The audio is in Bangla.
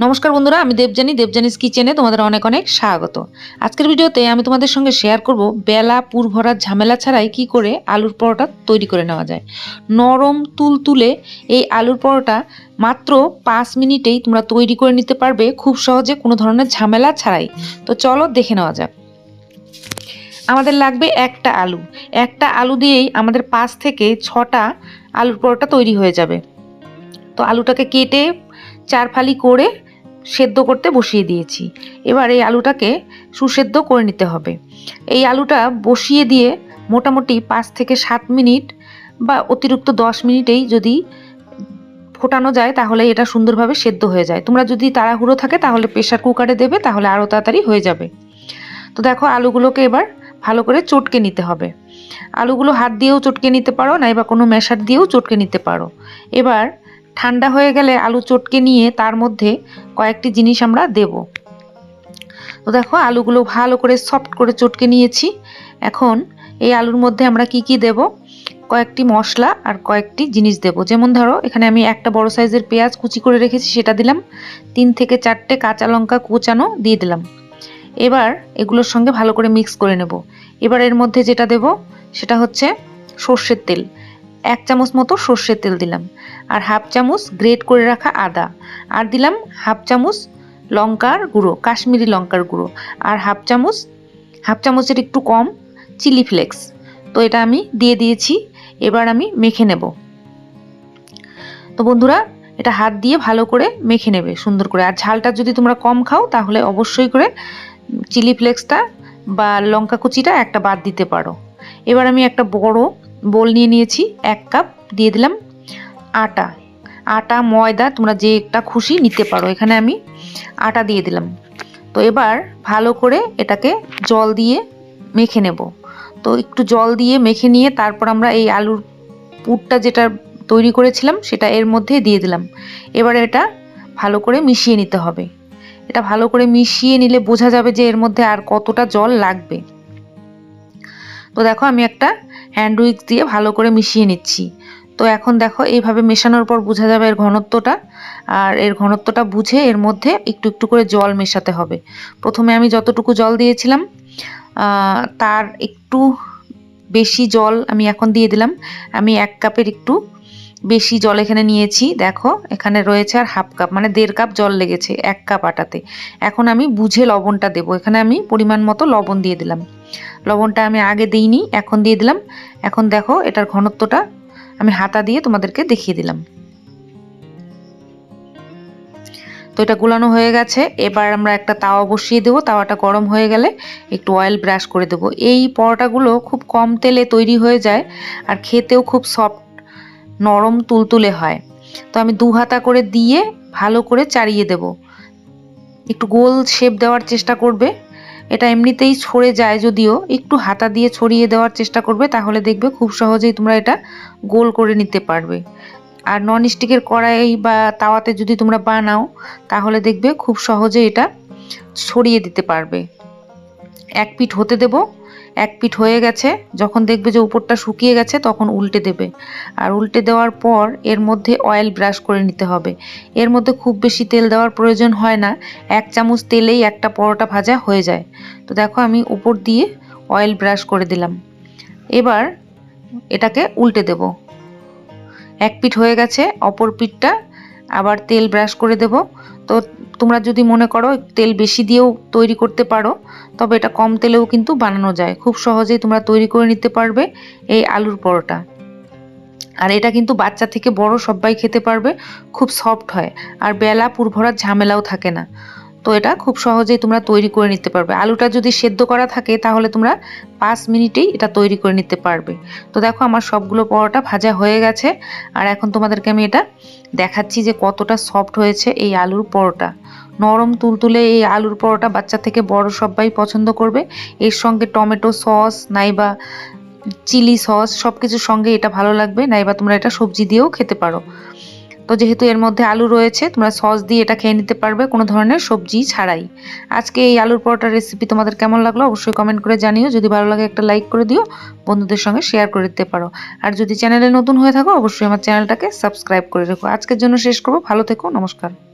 নমস্কার বন্ধুরা, আমি দেবজানি দেবজানিস কিচেনে তোমাদের অনেক অনেক স্বাগত। আজকের ভিডিওতে আমি তোমাদের সঙ্গে শেয়ার করব বেলা পুর ভরার ঝামেলা ছাড়াই কি করে আলুর পরোটা তৈরি করে নেওয়া যায়। নরম তুলতুলে এই আলুর পরোটা মাত্র পাঁচ মিনিটেই তোমরা তৈরি করে নিতে পারবে খুব সহজে কোনো ধরনের ঝামেলা ছাড়াই। তো চলো দেখে নেওয়া যাক। আমাদের লাগবে একটা আলু। একটা আলু দিয়েই আমাদের পাঁচ থেকে ছটা আলুর পরোটা তৈরি হয়ে যাবে। তো আলুটাকে কেটে চার ফালি করে সেদ্ধ করতে বসিয়ে দিয়েছি। এবার এই আলুটাকে সুসেদ্ধ করে নিতে হবে। এই আলুটা বসিয়ে দিয়ে মোটামুটি পাঁচ থেকে সাত মিনিট বা অতিরিক্ত দশ মিনিটেই যদি ফোটানো যায়, তাহলে এটা সুন্দরভাবে সেদ্ধ হয়ে যায়। তোমরা যদি তাড়াহুড়ো থাকে, তাহলে প্রেশার কুকারে দেবে, তাহলে আরও তাড়াতাড়ি হয়ে যাবে। তো দেখো, আলুগুলোকে এবার ভালো করে চটকে নিতে হবে। আলুগুলো হাত দিয়েও চটকে নিতে পারো, নাইবা কোনো মেশার দিয়েও চটকে নিতে পারো। এবার ঠান্ডা হয়ে গেলে আলু চটকে নিয়ে তার মধ্যে কয়েকটি জিনিস আমরা দেব। তো দেখো, আলুগুলো ভালো করে সফট করে চটকে নিয়েছি। এখন এই আলুর মধ্যে আমরা কি কি দেব? কয়েকটি মশলা আর কয়েকটি জিনিস দেব। যেমন ধরো, এখানে আমি একটা বড় সাইজের পেঁয়াজ কুচি করে রেখেছি, সেটা দিলাম। তিন থেকে চারটে কাঁচা লঙ্কা কুচানো দিয়ে দিলাম। এবার এগুলোর সঙ্গে ভালো করে মিক্স করে নেব। এবার এর মধ্যে যেটা দেব, সেটা হচ্ছে সর্ষের তেল। এক চামচ মতো সর্ষের তেল দিলাম, আর হাফ চামচ গ্রেট করে রাখা আদা, আর দিলাম হাফ চামচ লঙ্কার গুঁড়ো, কাশ্মীরি লঙ্কার গুঁড়ো, আর হাফ চামচ, হাফ চামচের একটু কম চিলি ফ্লেক্স। তো এটা আমি দিয়ে দিয়েছি, এবার আমি মেখে নেব। তো বন্ধুরা, এটা হাত দিয়ে ভালো করে মেখে নেবে, সুন্দর করে। আর ঝালটা যদি তোমরা কম খাও, তাহলে অবশ্যই করে চিলি ফ্লেক্সটা বা লঙ্কা কুচিটা একটা বাদ দিতে পারো। এবার আমি একটা বড় বোল নিয়ে নিয়েছি, এক কাপ দিয়ে দিলাম আটা। আটা, ময়দা, তোমরা যে একটা খুশি নিতে পারো। এখানে আমি আটা দিয়ে দিলাম। তো এবার ভালো করে এটাকে জল দিয়ে মেখে নেব। তো একটু জল দিয়ে মেখে নিয়ে তারপর আমরা এই আলুর পুরটা যেটা তৈরি করেছিলাম, সেটা এর মধ্যে দিয়ে দিলাম। এবার এটা ভালো করে মিশিয়ে নিতে হবে। এটা ভালো করে মিশিয়ে নিলে বোঝা যাবে যে এর মধ্যে আর কতটা জল লাগবে। তো দেখো আমি একটা হ্যান্ড উইক দিয়ে ভালো করে মিশিয়ে নিচ্ছি। তো এখন দেখো এইভাবে মেশানোর পর বোঝা যাবে এর ঘনত্বটা। আর এর ঘনত্বটা বুঝে এর মধ্যে একটু একটু করে জল মেশাতে হবে। প্রথমে আমি যতটুকু জল দিয়েছিলাম তার একটু বেশি জল আমি এখন দিয়ে দিলাম। আমি এক কাপের একটু বেশি জল এখানে নিয়েছি, দেখো, এখানে রয়েছে আর হাফ কাপ মানে দেড় কাপ জল লেগেছে এক কাপ আটাতে। এখন আমি বুঝে লবণটা দেবো। এখানে আমি পরিমাণ মতো লবণ দিয়ে দিলাম। লবণটা আমি আগে দিইনি, এখন দিয়ে দিলাম। এখন দেখো, এটার ঘনত্বটা আমি হাতা দিয়ে তোমাদেরকে দেখিয়ে দিলাম। তো এটা গুলানো হয়ে গেছে। এবার আমরা একটা তাওয়া বসিয়ে দেবো। তাওয়াটা গরম হয়ে গেলে একটু অয়েল ব্রাশ করে দেবো। এই পরোটাগুলো খুব কম তেলে তৈরি হয়ে যায় আর খেতেও খুব সফট নরম তুলতুলে হয়। তো আমি দু হাতা করে দিয়ে ভালো করে চাড়িয়ে দেব। একটু গোল শেপ দেওয়ার চেষ্টা করবে। এটা এমনিতেই ছড়ে যায় যদিও, একটু হাতা দিয়ে ছড়িয়ে দেওয়ার চেষ্টা করবে, তাহলে দেখবে খুব সহজেই তোমরা এটা গোল করে নিতে পারবে। আর নন স্টিকের কড়াই বা তাওয়াতে যদি তোমরা বানাও, তাহলে দেখবে খুব সহজে এটা ছড়িয়ে দিতে পারবে। এক পিঠ হতে দেব। এক পিঠ হয়ে গেছে। যখন দেখবে যে উপরটা শুকিয়ে গেছে, তখন উল্টে দেবে। আর উল্টে দেওয়ার পর এর মধ্যে অয়েল ব্রাশ করে নিতে হবে। এর মধ্যে খুব বেশি তেল দেওয়ার প্রয়োজন হয় না। এক চামচ তেলেই একটা পরোটা ভাজা হয়ে যায়। তো দেখো আমি উপর দিয়ে অয়েল ব্রাশ করে দিলাম। এবার এটাকে উল্টে দেব। এক পিঠ হয়ে গেছে, অপর পিঠটা আবার তেল ব্রাশ করে দেব। তো তোমরা যদি মনে করো তেল বেশি দিয়েও তৈরি করতে পারো, তবে এটা কম তেলেও কিন্তু বানানো যায়। খুব সহজেই তোমরা তৈরি করে নিতে পারবে এই আলুর পরোটা। আর এটা কিন্তু বাচ্চা থেকে বড় সবাই খেতে পারবে, খুব সফট হয়। আর বেলা পুরভরার ঝামেলাও থাকে না। তো এটা খুব সহজেই তোমরা তৈরি করে নিতে পারবে। আলুটা যদি সেদ্ধ করা থাকে, তাহলে তোমরা পাঁচ মিনিটেই এটা তৈরি করে নিতে পারবে। তো দেখো আমার সবগুলো পরোটা ভাজা হয়ে গেছে। আর এখন তোমাদেরকে আমি এটা দেখাচ্ছি যে কতটা সফট হয়েছে এই আলুর পরোটা। নরম তুলতুলে এই আলুর পরোটা বাচ্চা থেকে বড় সবাই পছন্দ করবে। এর সঙ্গে টমেটো সস, নাইবা চিলি সস সব কিছুর সঙ্গে এটা ভালো লাগবে। নাইবা তোমরা এটা সবজি দিয়েও খেতে পারো। তো যেহেতু এর মধ্যে আলু রয়েছে, তোমরা সস দিয়ে এটা খেয়ে নিতে পারবে, কোনো ধরনের সবজি ছাড়াই। আজকে এই আলুর পরোটার রেসিপি তোমাদের কেমন লাগল অবশ্যই কমেন্ট করে জানিও। যদি ভালো লাগে একটা লাইক করে দিও, বন্ধুদের সঙ্গে শেয়ার করে দিতে পারো। আর যদি চ্যানেলে নতুন হয়ে থাকো, অবশ্যই আমার চ্যানেলটাকে সাবস্ক্রাইব করে রেখো। আজকের জন্য শেষ করব। ভালো থেকো, নমস্কার।